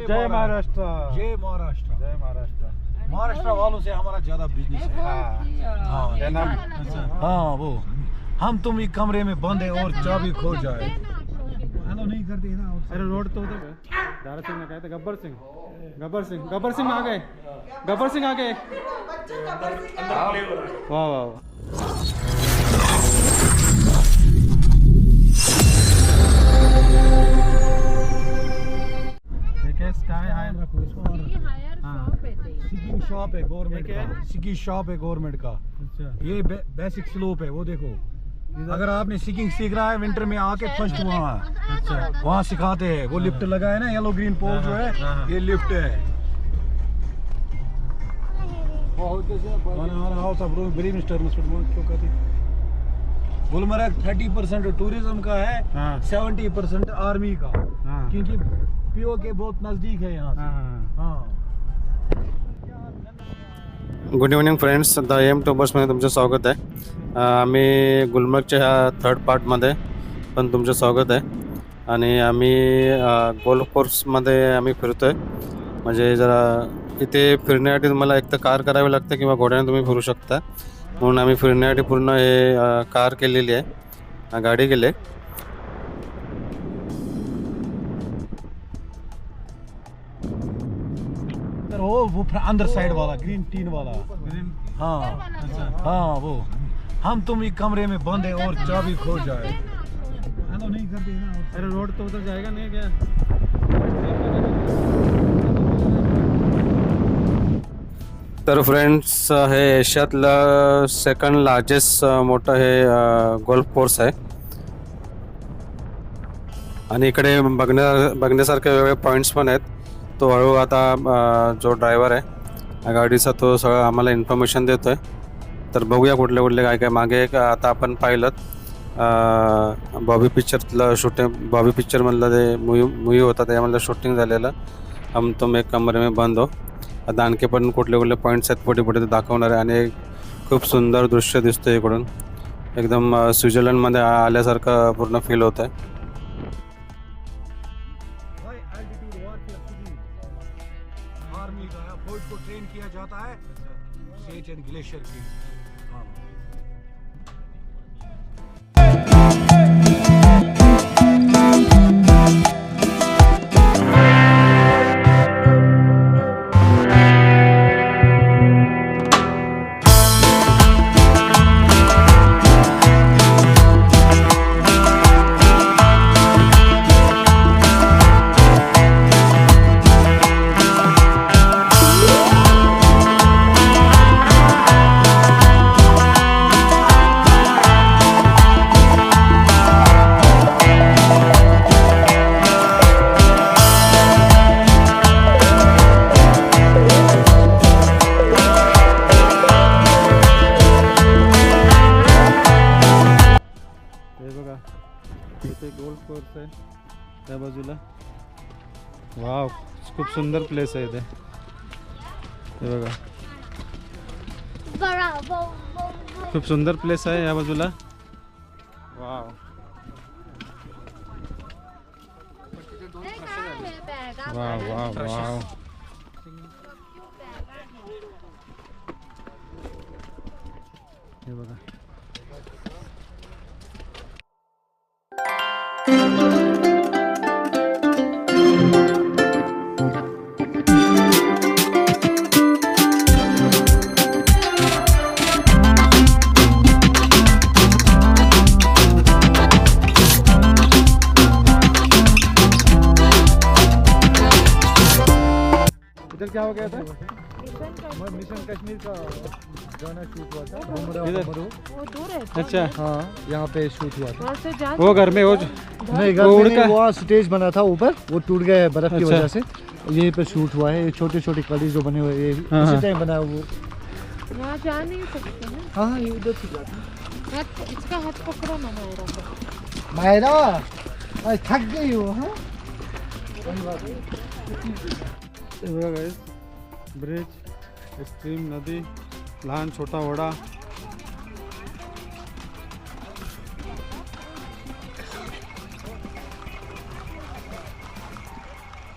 जय महाराष्ट्र. जय महाराष्ट्र. जय महाराष्ट्र. महाराष्ट्र वालों से हमारा ज्यादा बिजनेस है। हाँ. हाँ. वो। हम तुम एक कमरे में बंद है और चाबी खो जाए। हेलो नहीं करते ना अरे रोड तो उधर। दारा सिंह ने कहा था गब्बर सिंह। गब्बर सिंह गब्बर सिंह आ गए। गब्बर सिंह आ गए। वाह वाह वाह। सिकिंग शॉप है गवर्नमेंट का। सिकिंग शॉप है गवर्नमेंट का। अच्छा। ये बे, बेसिक स्लोप है वो देखो। अगर आपने सिकिंग सीख रहा है विंटर में आके फ़र्स्ट वहाँ। अच्छा वहाँ सिखाते हैं। वो लिफ्ट लगा है ना येलो ग्रीन पोल जो हाँ, हाँ। है ये लिफ्ट है। मैंने हमारा हाउस ऑफ़ ब्री मिस्टर क्यों कहते? गुलमर्ग थर्टी परसेंट टूरिज़्म का है हाँ। सेवेंटी परसेंट आर्मी का। हाँ। क्योंकि पीओ के बहुत नज़दीक है यहाँ हाँ। हाँ। Good evening friends. The M टोबर्समध्ये तुमचं स्वागत आहे. आम्ही गुलमर्गच्या ह्या थर्ड पार्टमध्ये पण तुमचं स्वागत आहे. आणि आम्ही गोल्फ कोर्समध्ये आम्ही फिरतो आहे म्हणजे जरा इथे फिरण्यासाठी तुम्हाला एक तर कार करावी लागते किंवा घोड्याने तुम्ही फिरू शकता. म्हणून आम्ही फिरण्यासाठी पूर्ण हे कार केलेली आहे. गाडी केली आहे. वो वो फ्र- अंदर साइड वाला ग्रीन टीन वाला। हाँ हाँ वो। हम तुम एक कमरे में बंद है और चाबी खो जाए। हेलो नहीं। करते ना अरे रोड तो उधर जाएगा नहीं क्या? तर फ्रेंड्स हे एशियातलं सेकंड लार्जेस्ट मोठं हे गोल्फ कोर्स आहे आणि इकडे बघण्या बघण्यासारखे वेगवेगळे पॉईंट्स पण आहेत. तो हळू आता जो ड्रायव्हर आहे गाडीचा तो सगळं आम्हाला इन्फॉर्मेशन देतो आहे तर बघूया कुठले कुठले काय काय मागे एक आता आपण पाहिलं. बॉबी पिक्चरतलं शूटिंग बॉबी पिक्चरमधलं ते मूवी मूवी होता त्यामधलं शूटिंग झालेलं. हम तुम एक कमरे में बंद हो. आता आणखी पण कुठले कुठले पॉईंट्स आहेत पुढे पुढे ते दाखवणार आहे. आणि खूप सुंदर दृश्य दिसतं इकडून. एकदम अ, स्वित्झर्लंडमध्ये आ- आल्यासारखं पूर्ण फील होतं आहे ग्लेशियर एंड ग्लेशियर त्या बाजूला। वाव खूप सुंदर प्लेस आहे इथे हे बघा। खूप सुंदर प्लेस आहे या बाजूला। वाव वाव वाव वाव हे बघा। इधर क्या हो गया था? मिशन कश्मीर। का गाना शूट हुआ इधर। वो दूर है। अच्छा। हाँ यहाँ पे शूट हुआ था। वो घर में वो नहीं घर में वहाँ स्टेज बना था ऊपर। वो टूट गया है बर्फ़ की अच्छा। वजह से। यहीं पे शूट हुआ है। ये छोटे छोटे कली जो बने हुए हैं, ये हाँ, इसी हाँ। टाइम बना वो। यहाँ जा नहीं सकते ना। हाँ हाँ, ये उधर से जाते हैं। हाथ इसका हाथ पकड़ो ना मेरा को मायरा आज थक गई हो हाँ? हे बघा guys, ब्रिज स्ट्रीम नदी लहान छोटा वडा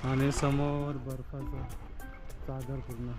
आणि समोर बर्फाचा सागर पूर्ण.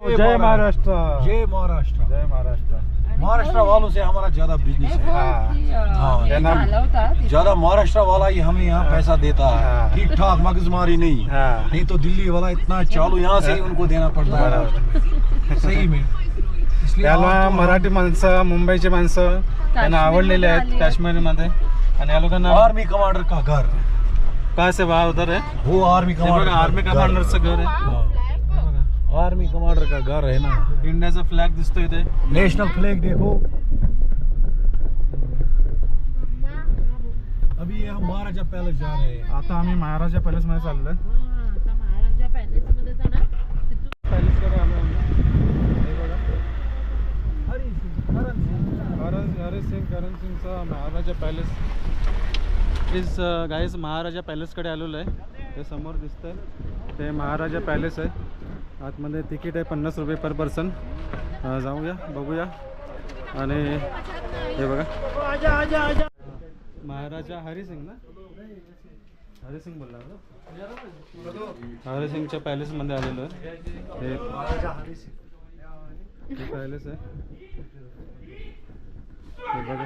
जय महाराष्ट्र। जय महाराष्ट्र। जय महाराष्ट्र। महाराष्ट्र वालों से हमारा ज़्यादा बिज़नेस है। हाँ, हे ज़्यादा महाराष्ट्र वाला ही हमें यहाँ पैसा देता हाँ। है। ठीक ठाक मगजमारी नहीं। हाँ। नहीं तो दिल्ली वाला इतना चालू यहाँ से ही। उनको देना पड़ता है। सही में। त्याला तो- मराठी माणसं मुंबईची माणसं त्यांना आवडलेले आहेत काश्मीरमध्ये. आणि या लोकांना आर्मी कमांडर का घर? काय से वा उधर है वो आर्मी हे कमांडर आर्मी कमांडरचं घर आहे. हाँ। आर्मी कमांडर का घर है ना. इंडियाचा फ्लॅग दिसतो इथे नेशनल फ्लैग देखो. अभी ये हम महाराजा पैलेस जा रहे हैं. आता आम्ही महाराजा पॅलेस मध्ये चाललोय. आता महाराजा पॅलेस मध्ये जाणार पॅलेस कडे आलो आम्ही Hari Singh Karan सिंगचा Maharaja palace please guys Maharaja पॅलेसकडे आलेलो आहे. ते समोर दिसतंय. ते महाराजा पॅलेस आहे. आतमध्ये तिकीट आहे पन्नास रुपये पर पर्सन. जाऊया बघूया. आणि हे बघा. महाराजा हरिसिंग ना? हरिसिंग बोलला हरिसिंगच्या पॅलेसमध्ये आलेलो आहे. हे पॅलेस आहे. हे बघा.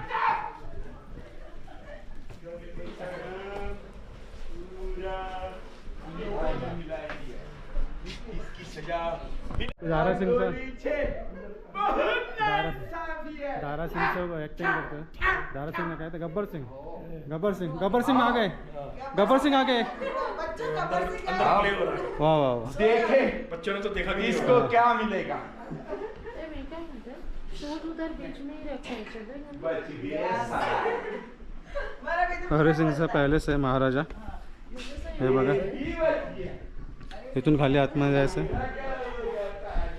दारा सिंगचं दारा दारा सिंगचं ॲक्टिंग करतोय दारा सिंग ना काय तर गब्बर सिंग गब्बर सिंग गब्बर सिंग आ गए। गब्बर सिंग आ गए। वाह वाह वाह। देखे। बच्चों ने तो देखा भी इसको क्या मिलेगा? ते मी काय म्हणते शूट उधर बीच में ही रखा है चलो ना हरी सिंगचा पॅलेस आहे महाराजा हे बघा इथून खाली आतमध्ये जायचं आहे.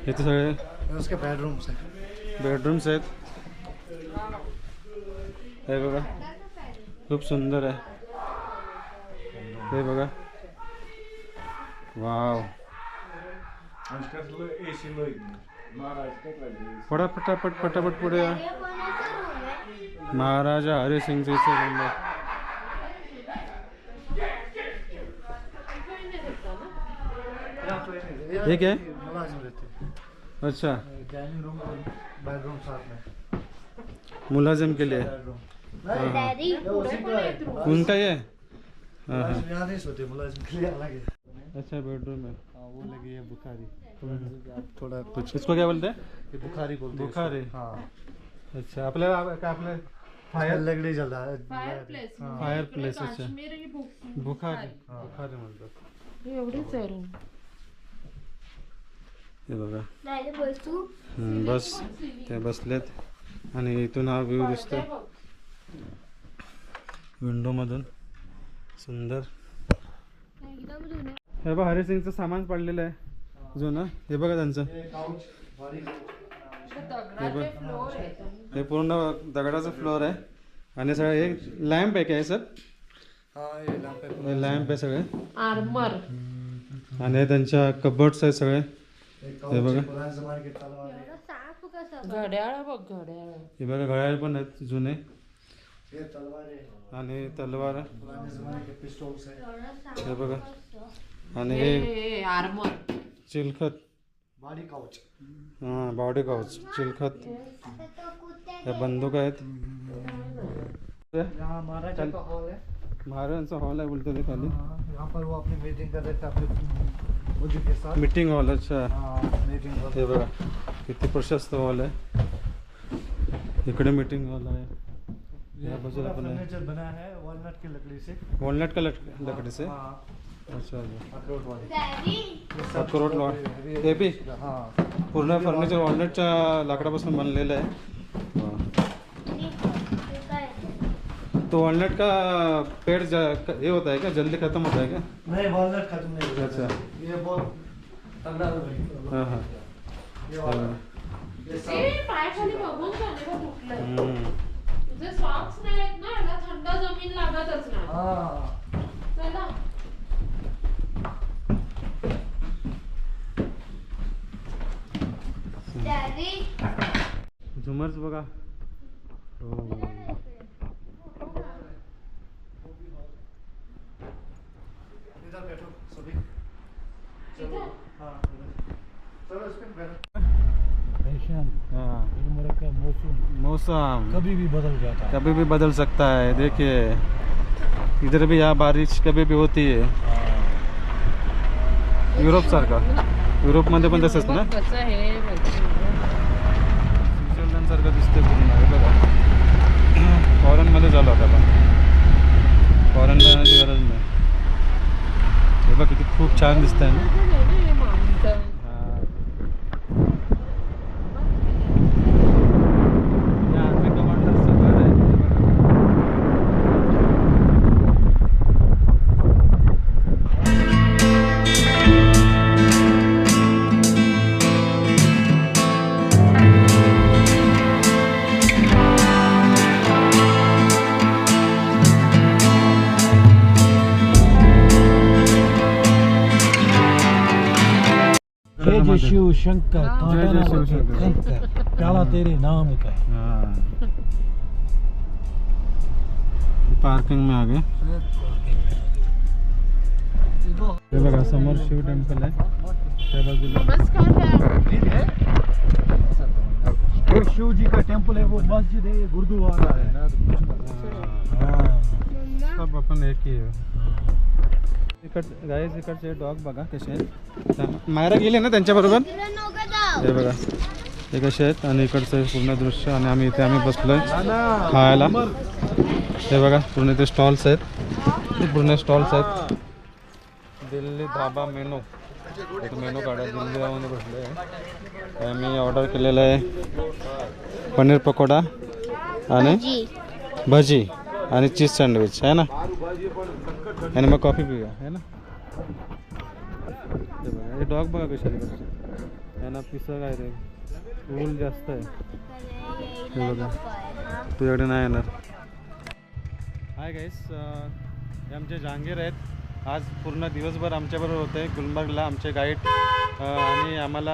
इथे सगळे उसके बेडरूम्स है. बेडरूम्स आहेत. हे बघा खूप सुंदर आहे. हे बघा. वाव. पडा पटापट पटापट पुढे या. महाराजा हरी सिंगचे रूम आहे हे काय मुलाजिम रहते हैं? अच्छा। डाइनिंग रूम और बेडरूम साथ में मुलाजिम के लिए। बेडरूम पुढे पण आहेत room. उनका ये? हाँ हाँ। मुलाजिम यहाँ नहीं सोते मुलाजिम के लिए अलग है अच्छा बेडरूम है। हाँ वो लगी है बुखारी। आप थोड़ा कुछ इसको क्या बोलते हैं? ये बुखारी बोलते हैं बुखारी. इसको। हाँ। अच्छा आपल्याला काय आपले फायर लकड़ी जल रहा है। Fireplace. Fireplace, इकडे अच्छा. काश्मीरी भूक- बुखारी। बुखारी। म्हणतात एवढीच आहे रूम हे बघा. बस. ते बसलेत. आणि इथून हा व्ह्यू दिसतो विंडोमधून सुंदर. हे बघा हरिसिंगचं सामान पडलेलं आहे. जुनं. हे बघा त्यांचं. हे बघ. हे पूर्ण दगडाचं फ्लोअर आहे. आणि सगळं हे लॅम्प आहे काय सर हाँ है हे लॅम्प आहे सगळे. आर्मर आणि त्यांच्या कबर्ड्स आहेत सगळे. एक ये बघा. काउच पुराने जमाने के तलवार है घड्याळ बघ घड्याळ. हे बघा घड्याळ पण आहेत जुने. ये तलवार है आणि तलवार. पुराने जमाने के पिस्टल्स है हे बघा. आणि हे आर्मर चिलखत. बॉडी काउच हां बॉडी काउच चिलखत. हे बंदूक आहेत. है महाराजांचा हॉल आहे. बोलतो ते खाली. यहाँ पर वो अपनी मीटिंग कर रहे थे मीटिंग हॉल अच्छा। हाँ मीटिंग हॉल हे बघा किती प्रशस्त हॉल आहे. इकडे मीटिंग हॉल आहे. या बाजूला पण बना है वॉलनट की लकड़ी से। वॉलनट का लकड़ी से? हाँ। अच्छा अच्छा। अक्रोट लॉट बी हाँ। पूर्ण फर्निचर वॉलनटच्या लाकडापासून बनलेलं आहे. तो वॉलनट का पेड़ ये होता है क्या जल्दी खत्म होता है क्या नहीं वॉलनट खत्म नहीं होता. अच्छा. ये बहुत हां। हां बघून झाले. तुझे सॉक्स नाही आहेत ना याला थंड जमीन लागतच नाही. चला. झुमर्स बघा. हो. मौसम मौसम। कभी भी बदल जाता है। कभी भी बदल सकता है देखिए। इधर भी यहाँ बारिश कभी भी होती है। युरोप सारखा युरोपमध्ये पण तसंच ना? स्वित्झर्लंड सारखं दिसतंय पूर्ण हे। बघा फॉरेनमध्ये झालो आता आपण फॉरेन जाण्याची गरज नाही हे बघ किती खूप छान दिसतंय ना. जय शिव शंकर जय जय शिव शंकर. शंकर प्याला तेरे नाम का है। हाँ पार्किंग में आ गए. हे बघा समोर शिव टेम्पल आहे. त्या बाजूला. नमस्कार एक शिव जी का टेम्पल है वो मस्जिद है ये गुरुद्वारा है. हाँ। सब आपण एक ही आहे इकड गाईज इकडचे डॉग बघा कसे आहेत. मायरा गेली ना त्यांच्याबरोबर? हे बघा. हे कसे आहेत आणि इकडचं पूर्ण दृश्य आणि आम्ही इथे आम्ही बसलोय खायला. हे बघा पूर्ण इथे स्टॉल्स आहेत. पूर्ण स्टॉल्स आहेत. दिल्ली धाबा मेनू एक मेनू काढा दिल्ली धाबामध्ये बसलो आहे मी ऑर्डर केलेलं आहे. पनीर पकोडा आणि भजी. आणि चीज सँडविच आहे ना? आणि मग कॉफी पिऊया है ना? हे बघा हे डॉग बघा कशा आहेत यांना पिसं काय रे? ऊल जास्त आहे. हे बघा तुझ्याकडे नाही येणार. हाय गाईस हे आमचे जहांगीर आहेत. आज पूर्ण दिवसभर आमच्याबरोबर होते गुलमर्गला आमचे गाईड आणि आम्हाला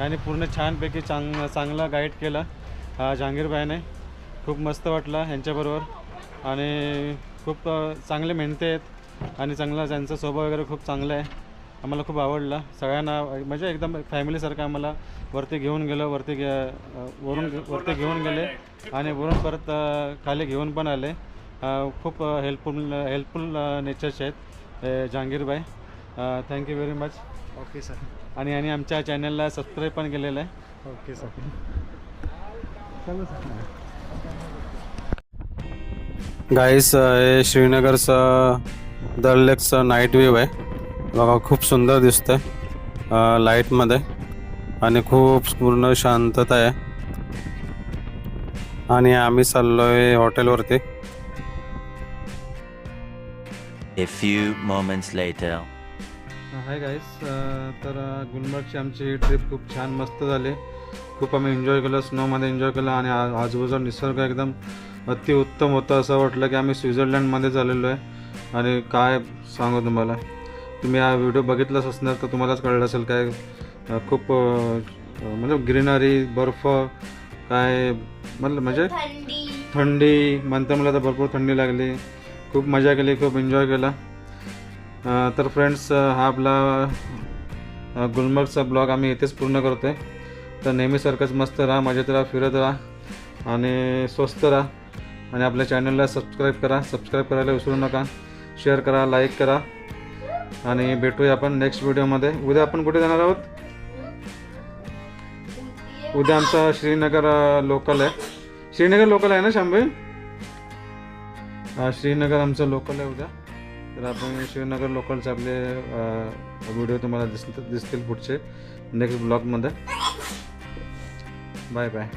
आणि पूर्ण छानपैकी चांग चांगला गाईड केलं जहांगीरबाईने. खूप मस्त वाटलं ह्यांच्याबरोबर आणि खूप चांगले मेहनती आहेत आणि चांगला त्यांचा स्वभाव वगैरे खूप चांगला आहे. आम्हाला खूप आवडलं. सगळ्यांना म्हणजे एकदम फॅमिलीसारखं आम्हाला वरती घेऊन गेलं वरती गे वरून वरती घेऊन गेले आणि वरून परत खाली घेऊन पण आले. खूप हेल्पफुल हेल्पफुल नेचरचे आहेत जहांगीरबाई. Thank you very much okay sir आणि आणि आमच्या चॅनलला सबस्क्राईब पण केलेलं आहे. ओके सर गाईस हे श्रीनगरचं दल लेकचं नाईट व्ह्यू आहे. बघा खूप सुंदर दिसतंय अं, लाईटमध्ये आणि खूप पूर्ण शांतता आहे. आणि आम्ही चाललो आहे हॉटेलवरती. हाय गाईस तर गुलमर्गची आमची ट्रिप खूप छान मस्त झाली. खूप आम्ही एन्जॉय केलं स्नोमध्ये एन्जॉय केलं आणि आ- आजूबाजूला निसर्ग एकदम अतिउत्तम होतं असं वाटलं की आम्ही स्वित्झर्लंडमध्ये झालेलो आहे. आणि काय सांगू तुम्हाला? तुम्ही हा व्हिडिओ बघितलाच असणार तर तुम्हालाच कळलं असेल काय खूप म्हणजे ग्रीनरी बर्फ काय म्हटलं म्हणजे थंडी. म्हणतं मला तर भरपूर थंडी लागली. खूप मजा केली खूप एन्जॉय केला. तर फ्रेंड्स हा आपला गुलमर्गचा ब्लॉग आम्ही इथेच पूर्ण करतो आहे तर नेहमीसारखंच मस्त राहा मजेत राहा फिरत राहा. आणि स्वस्त राहा. आणि आपल्या चॅनलला सबस्क्राईब करा. सबस्क्राईब करायला विसरू नका. शेअर करा लाईक करा. आणि भेटूया आपण नेक्स्ट व्हिडिओमध्ये उद्या आपण कुठे जाणार आहोत? उद्या आमचा श्रीनगर लोकल आहे. श्रीनगर लोकल आहे ना शांभई श्रीनगर आमचं लोकल आहे उद्या. तर आपण श्रीनगर लोकलचे आपले व्हिडिओ तुम्हाला दिसतील दिसतील पुढचे नेक्स्ट ब्लॉगमध्ये बाय बाय